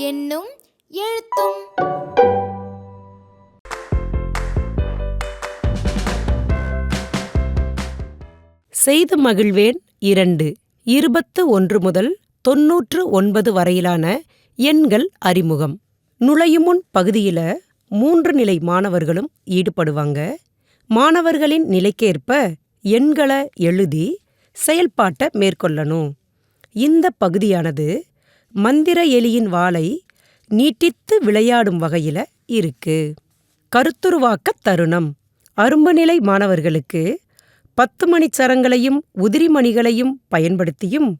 என்னும் எழுத்தும். செய்து மகிழ்வேன் இரண்டு. இருபத்து ஒன்று முதல் தொன்னூற்று ஒன்பது வரையிலான எண்கள் அறிமுகம். நுழையுமுன் பகுதியில மூன்று நிலை மாணவர்களும் ஈடுபடுவாங்க. மாணவர்களின் நிலைக்கேற்ப எண்களை எழுதி செயல்பாட்டை மேற்கொள்ளணும். இந்த பகுதியானது மந்திர எலியின் வாளை நீட்டித்து விளையாடும் வகையில இருக்கு. கருத்துருவாக்க தருணம். அரும்புநிலை மாணவர்களுக்கு பத்து மணிச் சரங்களையும் உதிரிமணிகளையும் பயன்படுத்தியும்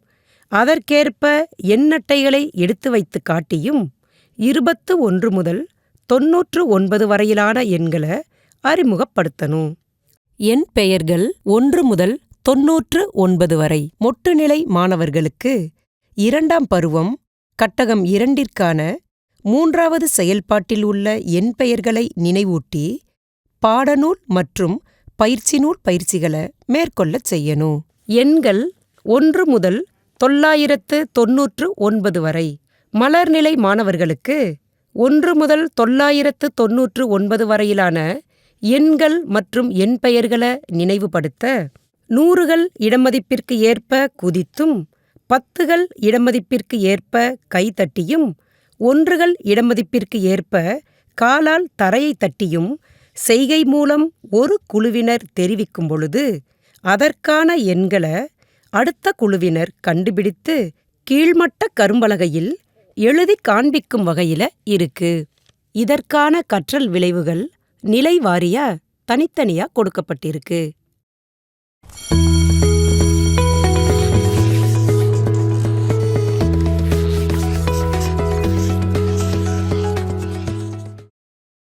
அதற்கேற்ப எண்ணட்டைகளை எடுத்து வைத்து காட்டியும் இருபத்து ஒன்று முதல் தொன்னூற்று ஒன்பது வரையிலான எண்களை அறிமுகப்படுத்தணும் எண் பெயர்கள் ஒன்று முதல் தொன்னூற்று ஒன்பது வரை. மொட்டுநிலை மாணவர்களுக்கு இரண்டாம் பருவம் கட்டகம் இரண்டிற்கான மூன்றாவது செயல்பாட்டில் உள்ள எண் பெயர்களை நினைவூட்டி பாடநூல் மற்றும் பயிற்சி நூல் பயிற்சிகளை மேற்கொள்ளச் செய்யணும். எண்கள் ஒன்று முதல் தொள்ளாயிரத்து தொன்னூற்று ஒன்பது வரை. மலர்நிலை மாணவர்களுக்கு ஒன்று முதல் தொள்ளாயிரத்து தொன்னூற்று ஒன்பது வரையிலான எண்கள் மற்றும் எண் பெயர்களை நினைவுபடுத்த நூறுகள் இடமதிப்பிற்கு ஏற்ப குதித்தும் பத்துகள் இடமதிப்பிற்கு ஏற்ப கைதட்டியும் ஒன்றுகள் இடமதிப்பிற்கு ஏற்ப காலால் தரையை தட்டியும் செய்கை மூலம் ஒரு குழுவினர் தெரிவிக்கும் பொழுது அதற்கான எண்களை அடுத்த குழுவினர் கண்டுபிடித்து கீழ்மட்ட கரும்பலகையில் எழுதி காண்பிக்கும் வகையில இருக்கு. இதற்கான கற்றல் விளைவுகள் நிலை வாரியா தனித்தனியா கொடுக்கப்பட்டிருக்கு.